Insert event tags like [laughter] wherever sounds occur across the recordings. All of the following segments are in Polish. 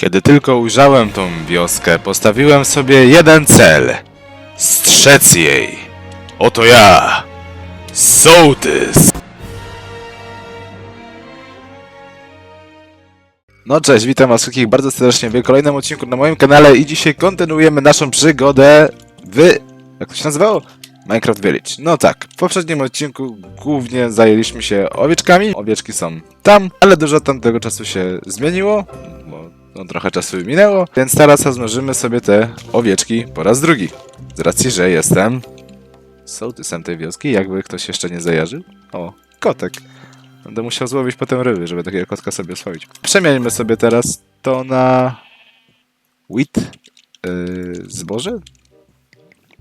Kiedy tylko ujrzałem tą wioskę, postawiłem sobie jeden cel. Strzec jej. Oto ja, Sołtys. No cześć, witam was wszystkich bardzo serdecznie w kolejnym odcinku na moim kanale i dzisiaj kontynuujemy naszą przygodę w... jak to się nazywało? Minecraft Village. No tak, w poprzednim odcinku głównie zajęliśmy się owieczkami. Owieczki są tam, ale dużo od tamtego czasu się zmieniło, no, trochę czasu minęło, więc teraz rozmnożymy sobie te owieczki po raz drugi. Z racji, że jestem sołtysem tej wioski, jakby ktoś jeszcze nie zajarzył. O, kotek. Będę musiał złowić potem ryby, żeby takiego kotka sobie oswoić. Przemieńmy sobie teraz to na wheat, yy, zboże?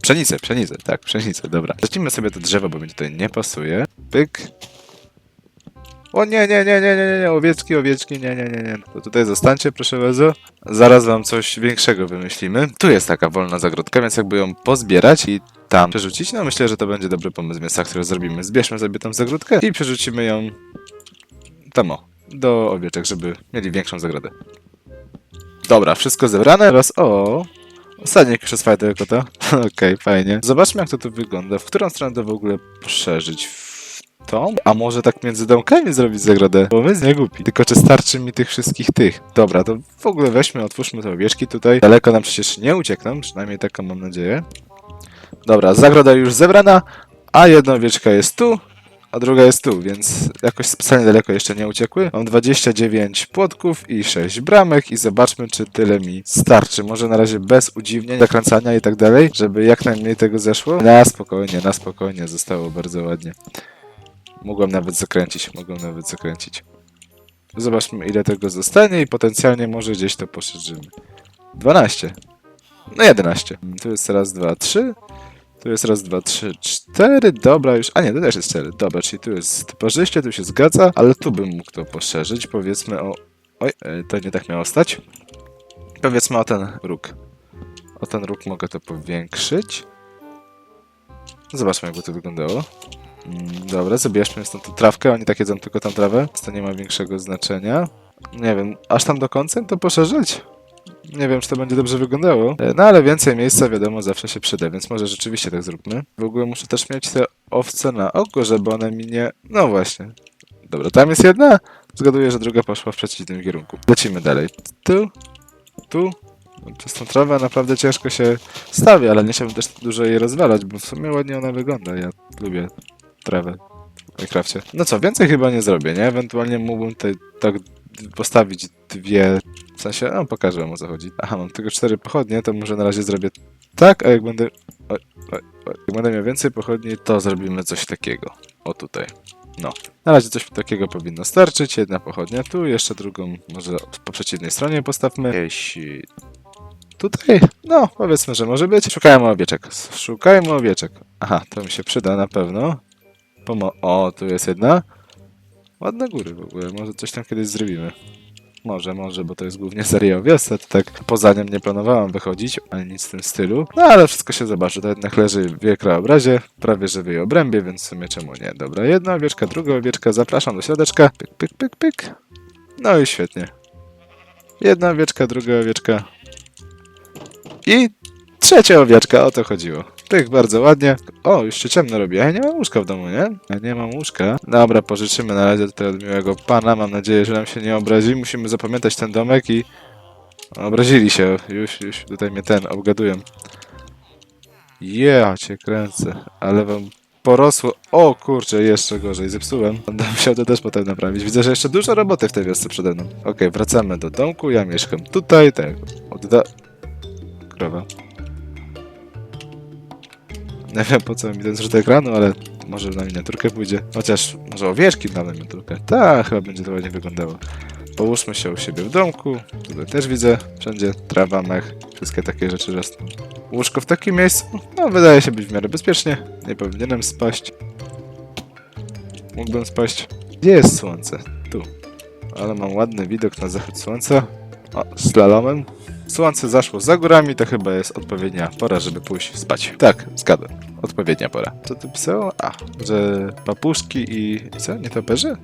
Pszenicę, pszenicę, tak, pszenicę, dobra. Zacznijmy sobie to drzewo, bo mi tutaj nie pasuje. Pyk. O nie, nie, nie, nie, nie, nie, nie, owieczki, owieczki, nie, nie, nie, nie. To tutaj zostańcie, proszę bardzo. Zaraz wam coś większego wymyślimy. Tu jest taka wolna zagrodka, więc jakby ją pozbierać i tam przerzucić, no myślę, że to będzie dobry pomysł miejsca, który zrobimy. Zbierzmy sobie tą zagródkę i przerzucimy ją tam o, do owieczek, żeby mieli większą zagrodę. Dobra, wszystko zebrane. Teraz o, Osadnik jest fajnego kota. [laughs] Okej, fajnie. Zobaczmy, jak to tu wygląda. W którą stronę to w ogóle poszerzyć? A może tak między domkami zrobić zagrodę? Bo my z nie głupi. Tylko czy starczy mi tych wszystkich tych? Dobra, to w ogóle weźmy, otwórzmy te owieczki tutaj. Daleko nam przecież nie uciekną, przynajmniej taką mam nadzieję. Dobra, zagroda już zebrana, a jedna owieczka jest tu, a druga jest tu, więc jakoś specjalnie daleko jeszcze nie uciekły. Mam 29 płotków i 6 bramek i zobaczmy, czy tyle mi starczy. Może na razie bez udziwnień, zakręcania i tak dalej, żeby jak najmniej tego zeszło. Na spokojnie, na spokojnie, zostało bardzo ładnie. Mogłem nawet zakręcić, mogłem nawet zakręcić. Zobaczmy, ile tego zostanie i potencjalnie może gdzieś to poszerzymy. 12. No 11. Tu jest raz, dwa, trzy. Tu jest raz, dwa, trzy, cztery, dobra już, a nie, to też jest cztery, dobra, czyli tu jest parzyście, tu się zgadza, ale tu bym mógł to poszerzyć, powiedzmy o, oj, e, to nie tak miało stać, powiedzmy o ten róg, o ten róg mogę to powiększyć, zobaczmy jakby to wyglądało, dobra, zabierzmy stąd tą trawkę, oni tak jedzą tylko tą trawę, to nie ma większego znaczenia, nie wiem, aż tam do końca to poszerzyć? Nie wiem, czy to będzie dobrze wyglądało. E, No ale więcej miejsca, wiadomo, zawsze się przyda, więc może rzeczywiście tak zróbmy. W ogóle muszę też mieć te owce na oko, żeby one mi nie... No właśnie. Dobra, tam jest jedna. Zgaduję, że druga poszła w przeciwnym kierunku. Lecimy dalej. Tu, tu. Przez tą trawę naprawdę ciężko się stawia, ale nie chciałbym też dużo jej rozwalać, bo w sumie ładnie ona wygląda. Ja lubię trawę w Minecrafcie. No co, więcej chyba nie zrobię, nie? Ewentualnie mógłbym tutaj tak postawić dwie w sensie, no pokażę wam o co chodzi. Aha, mam tylko cztery pochodnie, to może na razie zrobię tak, a jak będę... Oj, oj, oj. Jak będę miał więcej pochodni, to zrobimy coś takiego. O tutaj. No. Na razie coś takiego powinno starczyć. Jedna pochodnia tu, jeszcze drugą może po przeciwnej stronie postawmy. Jakieś... Tutaj? No, powiedzmy, że może być. Szukajmy owieczek. Szukajmy owieczek. Aha, to mi się przyda na pewno. Pomo o, tu jest jedna. Ładne góry w ogóle, może coś tam kiedyś zrobimy. Może, może, bo to jest głównie seria o wiosce, to tak poza nią nie planowałam wychodzić, ani nic w tym stylu. No ale wszystko się zobaczy, to jednak leży w jej krajobrazie, prawie że w jej obrębie, więc w sumie czemu nie. Dobra, jedna owieczka, druga owieczka, zapraszam do środeczka. Pyk, pyk, pyk, pyk. No i świetnie. Jedna owieczka, druga owieczka. I trzecia owieczka, o to chodziło. Pyk, bardzo ładnie. O, już się ciemno robi. Ja nie mam łóżka w domu, nie? Ja nie mam łóżka. Dobra, pożyczymy na razie tutaj od miłego pana. Mam nadzieję, że nam się nie obrazi. Musimy zapamiętać ten domek i... Obrazili się. Już, już tutaj mnie ten, obgadują. Ja cię kręcę. Ale wam porosło. O kurczę, jeszcze gorzej. Zepsułem. Będę musiał to też potem naprawić. Widzę, że jeszcze dużo roboty w tej wiosce przede mną. Okej, wracamy do domku. Ja mieszkam tutaj. Tak, odda... Krowa. Nie wiem po co mi ten zrzut ekranu, ale może na miniaturkę pójdzie. Chociaż może owieczki na miniaturkę. Tak, chyba będzie to ładnie wyglądało. Połóżmy się u siebie w domku. Tutaj też widzę wszędzie trawa, mech, wszystkie takie rzeczy rosną. Łóżko w takim miejscu, no wydaje się być w miarę bezpiecznie. Nie powinienem spaść. Mógłbym spaść. Gdzie jest słońce? Tu. Ale mam ładny widok na zachód słońca. O, slalomem. Słońce zaszło za górami, to chyba jest odpowiednia pora, żeby pójść spać. Tak, zgadłem. Odpowiednia pora. Co tu pisało? A, że papuszki i... co? Nietoperze?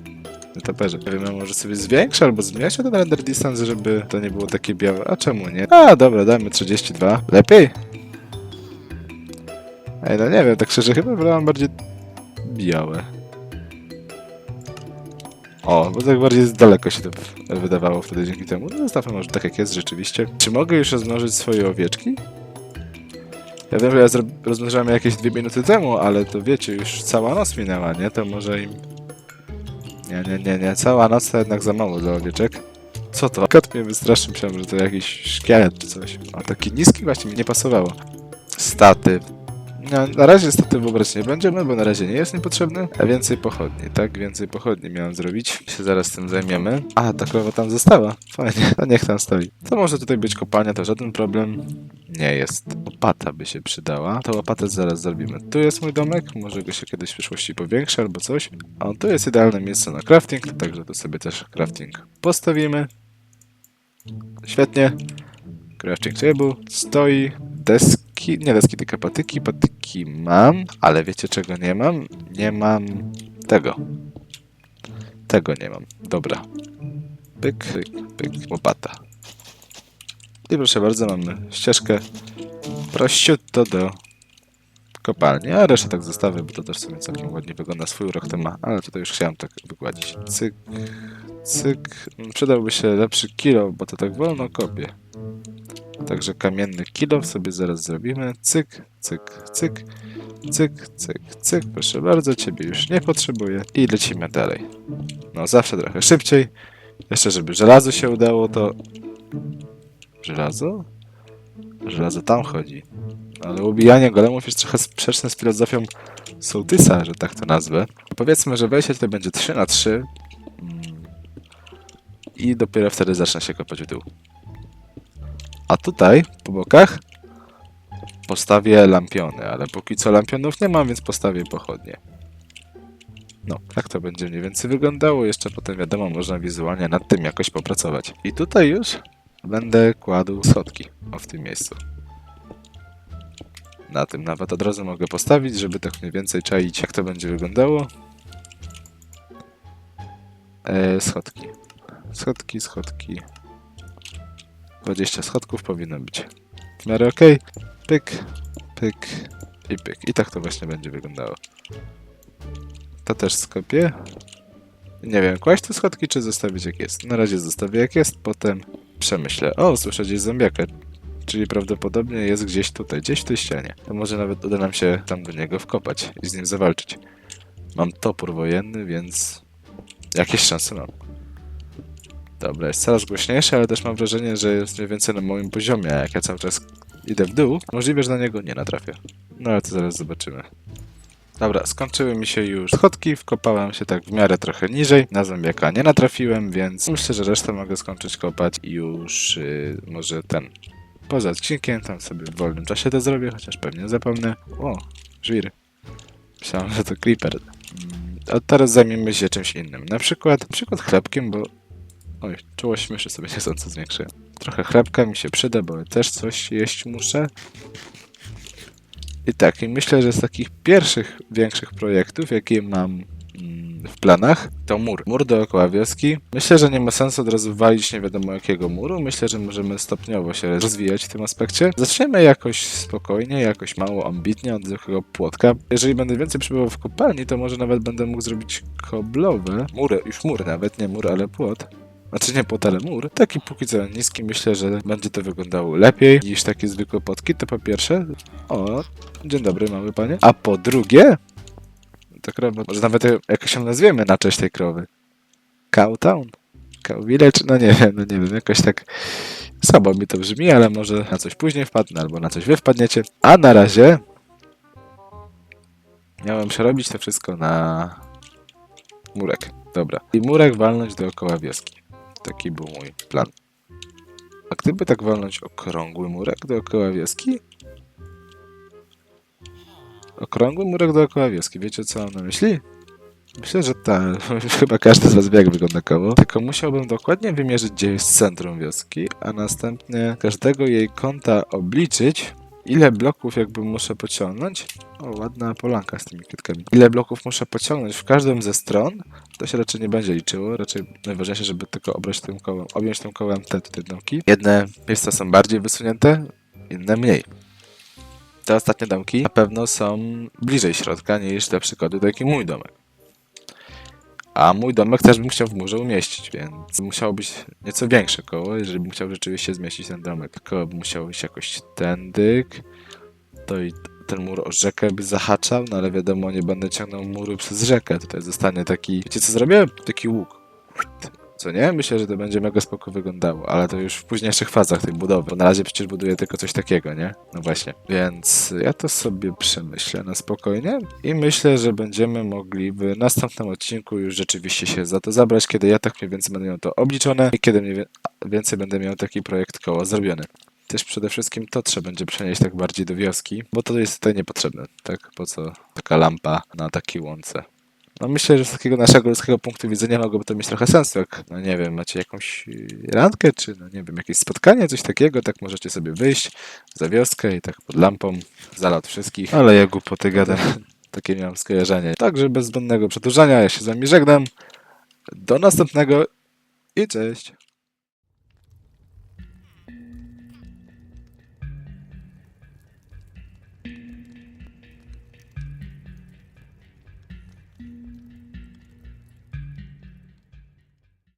nietoperze. Nie wiem, ja może sobie zwiększę albo zmniejszę ten render distance, żeby to nie było takie białe. A czemu nie? A, dobra, dajmy 32. Lepiej? Ej, no nie wiem, tak szczerze, chyba wolałam bardziej białe. O, bo tak bardziej z daleko się to wydawało wtedy dzięki temu. No zostawmy może tak jak jest rzeczywiście. Czy mogę już rozmnożyć swoje owieczki? Ja wiem, że ja je jakieś dwie minuty temu, ale to wiecie, już cała noc minęła, nie? To może im... Nie, nie, nie, nie. Cała noc to jednak za mało dla owieczek. Co to? Kot mnie wystraszył, myślałem, że to jakiś szkielet czy coś. A taki niski właśnie mi nie pasowało. Statyw. No, na razie statyw ubrać nie będziemy, bo na razie nie jest niepotrzebny. A więcej pochodni, tak? Więcej pochodni miałem zrobić. Się zaraz tym zajmiemy. A, ta krowa tam została. Fajnie, to niech tam stoi. To może tutaj być kopalnia, to żaden problem nie jest. Łopata by się przydała. To łopatę zaraz zrobimy. Tu jest mój domek, może go się kiedyś w przyszłości powiększy albo coś. A tu jest idealne miejsce na crafting, także tu sobie też crafting postawimy. Świetnie. Crafting table stoi. Deski, nie deski, tylko patyki. Patyki mam, ale wiecie czego nie mam? Nie mam tego. Tego nie mam. Dobra. Pyk, pyk, pyk. Łopata. I proszę bardzo, mamy ścieżkę prościutto do kopalni, a resztę tak zostawię, bo to też sobie całkiem ładnie wygląda, swój urok to ma, ale tutaj już chciałem tak wygładzić. Cyk, cyk. Przydałby się lepszy kilo, bo to tak wolno kopie. Także kamienny kilo sobie zaraz zrobimy. Cyk, cyk, cyk, cyk, cyk, cyk. Proszę bardzo, ciebie już nie potrzebuję. I lecimy dalej. No, zawsze trochę szybciej. Jeszcze, żeby żelazo się udało, to... Żelazo? Żelazo tam chodzi. Ale ubijanie golemów jest trochę sprzeczne z filozofią sołtysa, że tak to nazwę. Powiedzmy, że wejście tutaj będzie 3 na 3 mm, i dopiero wtedy zacznę się kopać w dół. A tutaj, po bokach, postawię lampiony, ale póki co lampionów nie mam, więc postawię pochodnie. No, tak to będzie mniej więcej wyglądało. Jeszcze potem, wiadomo, można wizualnie nad tym jakoś popracować. I tutaj już będę kładł schodki. O, w tym miejscu. Na tym nawet od razu mogę postawić, żeby tak mniej więcej czaić, jak to będzie wyglądało. E, schodki. Schodki, schodki. 20 schodków powinno być. W miarę ok. Pyk, pyk i pyk. I tak to właśnie będzie wyglądało. To też skopię. Nie wiem, kłaść te schodki, czy zostawić jak jest. Na razie zostawię jak jest, potem przemyślę. O, słyszę gdzieś zombiaka. Czyli prawdopodobnie jest gdzieś tutaj, gdzieś w tej ścianie. To może nawet uda nam się tam do niego wkopać i z nim zawalczyć. Mam topór wojenny, więc jakieś szanse mam. Dobra, jest coraz głośniejszy, ale też mam wrażenie, że jest mniej więcej na moim poziomie, a jak ja cały czas idę w dół, możliwe, że na niego nie natrafię. No ale to zaraz zobaczymy. Dobra, skończyły mi się już schodki, wkopałem się tak w miarę trochę niżej, na zombiaka nie natrafiłem, więc myślę, że resztę mogę skończyć kopać i już yy, może ten, poza odcinkiem, tam sobie w wolnym czasie to zrobię, chociaż pewnie zapomnę. O, żwir. Myślałem, że to creeper. Mm, A teraz zajmiemy się czymś innym, na przykład, na przykład chlebkiem, bo Oj, czułość myszy sobie niechcąco zwiększę. Trochę chlebka mi się przyda, bo też coś jeść muszę. I tak, i myślę, że z takich pierwszych większych projektów, jakie mam mm, w planach, to mur. Mur dookoła wioski. Myślę, że nie ma sensu od razu walić nie wiadomo jakiego muru. Myślę, że możemy stopniowo się rozwijać w tym aspekcie. Zaczniemy jakoś spokojnie, jakoś mało ambitnie od zwykłego płotka. Jeżeli będę więcej przebywał w kopalni, to może nawet będę mógł zrobić koblowe mury, już mur nawet, nie mur, ale płot. Znaczy nie płot, ale mur. Taki póki co niski, myślę, że będzie to wyglądało lepiej niż takie zwykłe płotki. To po pierwsze. O, dzień dobry, mały panie. A po drugie, to krowa, może nawet jakoś ją nazwiemy na cześć tej krowy. Cowtown? Cow Village? No nie wiem, no nie wiem, jakoś tak słabo mi to brzmi, ale może na coś później wpadnę, albo na coś wy wpadniecie. A na razie miałem przerobić to wszystko na murek. Dobra. I murek walnąć dookoła wioski. Taki był mój plan. A gdyby tak walnąć okrągły murek dookoła wioski? Okrągły murek dookoła wioski. Wiecie co mam na myśli? Myślę, że tak. [laughs] Chyba każdy z was wie, jak wygląda koło. Tylko musiałbym dokładnie wymierzyć, gdzie jest centrum wioski, a następnie każdego jej kąta obliczyć Ile bloków jakby muszę pociągnąć? O, ładna polanka z tymi kwiatkami. Ile bloków muszę pociągnąć w każdym ze stron? To się raczej nie będzie liczyło. Raczej najważniejsze, żeby tylko objąć tym kołem, objąć tym kołem te tutaj domki. Jedne miejsca są bardziej wysunięte, inne mniej. Te ostatnie domki na pewno są bliżej środka niż te przykłady taki mój domek. A mój domek też bym chciał w murze umieścić, więc musiało być nieco większe koło, jeżeli bym chciał rzeczywiście zmieścić ten domek. Koło by musiało iść jakoś tędyk, to i ten mur o rzekę by zahaczał, no ale wiadomo, nie będę ciągnął muru przez rzekę. Tutaj zostanie taki, wiecie co zrobię? Taki łuk. Co nie? Myślę, że to będzie mega spoko wyglądało, ale to już w późniejszych fazach tej budowy, bo na razie przecież buduję tylko coś takiego, nie? No właśnie. Więc ja to sobie przemyślę na spokojnie i myślę, że będziemy mogli w następnym odcinku już rzeczywiście się za to zabrać, kiedy ja tak mniej więcej będę miał to obliczone i kiedy mniej więcej będę miał taki projekt koła zrobiony. Też przede wszystkim to trzeba będzie przenieść tak bardziej do wioski, bo to jest tutaj niepotrzebne, tak? Po co taka lampa na takiej łące? No myślę, że z takiego naszego ludzkiego punktu widzenia mogłoby to mieć trochę sensu, jak, no nie wiem, macie jakąś yy, randkę, czy no nie wiem, jakieś spotkanie, coś takiego, tak możecie sobie wyjść za wioskę i tak pod lampą, zalot wszystkich. Ale ja głupoty gadam, [laughs] takie miałem skojarzenie. Także bez zbędnego przedłużania, ja się z wami żegnam. Do następnego i cześć.